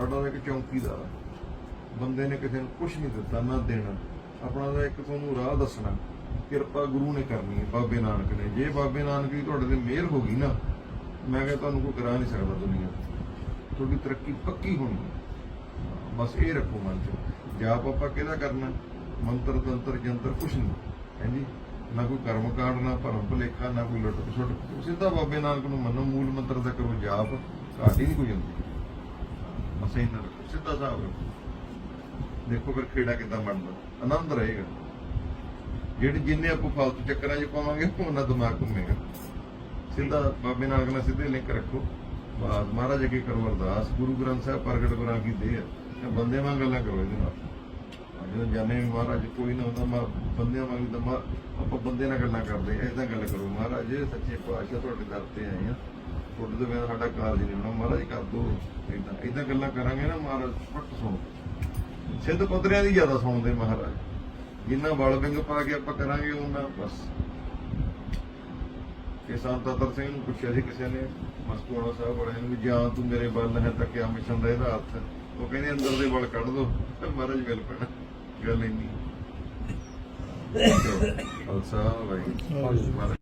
ਸਾਡਾ ਇੱਕ ਚੌਂਕੀਦਾਰ ਬੰਦੇ ਨੇ ਕਿਸੇ ਨੂੰ ਕੁਝ ਨਹੀਂ ਦਿੱਤਾ, ਨਾ ਦੇਣਾ। ਆਪਣਾ ਦਾ ਇੱਕ ਤੁਹਾਨੂੰ ਰਾਹ ਦੱਸਣਾ, ਕਿਰਪਾ ਗੁਰੂ ਨੇ ਕਰਨੀ ਹੈ, ਬਾਬੇ ਨਾਨਕ ਨੇ। ਜੇ ਬਾਬੇ ਨਾਨਕ ਦੀ ਤੁਹਾਡੇ ਤੇ ਮਿਹਰ ਹੋ ਗਈ ਨਾ, ਮੈਂ ਕਿਹਾ ਤੁਹਾਨੂੰ ਕੋਈ ਕਰਾ ਨਹੀਂ ਸਕਦਾ ਦੁਨੀਆ ਤੁਹਾਡੀ ਤਰੱਕੀ ਪੱਕੀ ਹੋਣੀ ਬਸ ਇਹ ਰੱਖੋ ਮਨ ਚ। ਜਾਪ ਆਪਾਂ ਕਿਹਦਾ ਕਰਨਾ? ਮੰਤਰ, ਤੰਤਰ ਜੰਤਰ ਕੁਛ ਨਹੀਂ ਹਾਂਜੀ ਨਾ ਕੋਈ ਕਰਮ ਕਾਂਡ, ਨਾ ਭਰਮ ਭੁਲੇਖਾ, ਨਾ ਕੋਈ ਲੁੱਟ ਖਸੁੱਟ ਸਿੱਧਾ ਬਾਬੇ ਨਾਨਕ ਨੂੰ ਮੰਨੋ, ਮੂਲ ਮੰਤਰ ਦਾ ਕਰੋ ਜਾਪ। ਸਾਡੀ ਨਹੀਂ ਕੋਈ ਹੁੰਦੀ। ਬਸ ਇਹਨਾਂ ਸਿੱਧਾ ਹਿਸਾਬ ਰੱਖੋ ਦੇਖੋ ਫਿਰ ਖੇੜਾ ਕਿੱਦਾਂ ਬਣਦਾ। ਆਨੰਦ ਰਹੇਗਾ। ਜਿਹੜੇ ਜਿੰਨੇ ਆਪਾਂ ਫਾਲਤੂ ਚੱਕਰਾਂ 'ਚ ਪਾਵਾਂਗੇ, ਉਹਨਾਂ ਦਿਮਾਗ ਘੁੰਮੇਗਾ ਸਿੱਧਾ ਬਾਬੇ ਨਾਨਕ ਨਾਲ ਸਿੱਧੇ ਲਿੰਕ ਰੱਖੋ। ਬਾਸ ਮਹਾਰਾਜ ਅੱਗੇ ਕਰੋ ਅਰਦਾਸ। ਗੁਰੂ ਗ੍ਰੰਥ ਸਾਹਿਬ ਪ੍ਰਗਟ ਕਰਾਂ ਕੀ ਦੇ ਆ। ਬੰਦੇ ਵਾਂਗ ਗੱਲਾਂ ਕਰੋ ਇਹਦੇ ਨਾਲ। ਜਦੋਂ ਜਾਣੇ ਮਹਾਰਾਜ, ਕੋਈ ਨਾ ਹੁੰਦਾ, ਮਾ ਬੰਦਿਆਂ ਵਾਂਗ ਤਾਂ ਆਪਾਂ ਬੰਦੇ ਨਾਲ ਗੱਲਾਂ ਕਰਦੇ ਆ, ਏਦਾਂ ਗੱਲ ਕਰੋ। ਮਹਾਰਾਜ, ਸੱਚੇ ਪਾਤਸ਼ਾਹ ਤੁਹਾਡੇ ਦਰ ਤੇ ਆਏ ਆ। ਤੁਹਾਡੇ ਤੋਂ ਬਿਨਾਂ ਸਾਡਾ ਕਾਰਜ ਨਹੀਂ ਹੋਣਾ ਮਹਾਰਾਜ ਕਰ ਦੋ ਏਦਾਂ ਏਦਾਂ ਗੱਲਾਂ ਕਰਾਂਗੇ ਨਾ ਮਹਾਰਾਜ, ਫਟ ਸੁਣੋ। ਸਿੱਧ ਪੁੱਤਰਿਆਂ ਦੀ ਜ਼ਿਆਦਾ ਸੁਣਦੇ ਮਹਾਰਾਜ। ਜਿੰਨਾ ਬਲ ਵਿੰਗ ਪਾ ਕੇ ਆਪਾਂ ਕਰਾਂਗੇ ਉਹਨਾਂ ਬਸ। ਕਿ ਸੰਤਤਰ ਸਿੰਘ ਨੂੰ ਪੁੱਛਿਆ ਸੀ ਕਿਸੇ ਨੇ ਮਸਤੂਆਣਾ ਸਾਹਿਬ ਵਾਲਿਆਂ ਨੂੰ ਵੀ, ਜਾਂ ਤੂੰ ਮੇਰੇ ਬਲ ਹੈ ਤਾਂ ਕਿਆ ਮਿਸ਼ਨ ਦਾ ਇਹਦਾ ਹੱਥ? ਉਹ ਕਹਿੰਦੇ, ਅੰਦਰ ਦੇ ਬਲ ਕੱਢ ਦੋ। ਮਹਾਰਾਜ ਮਿਲ ਪੈਣਾ। ਗੱਲ ਇੰਨੀ। ਖਾਲਸਾ ਵਾਹਿਗੁਰੂ। ਮਹਾਰਾਜ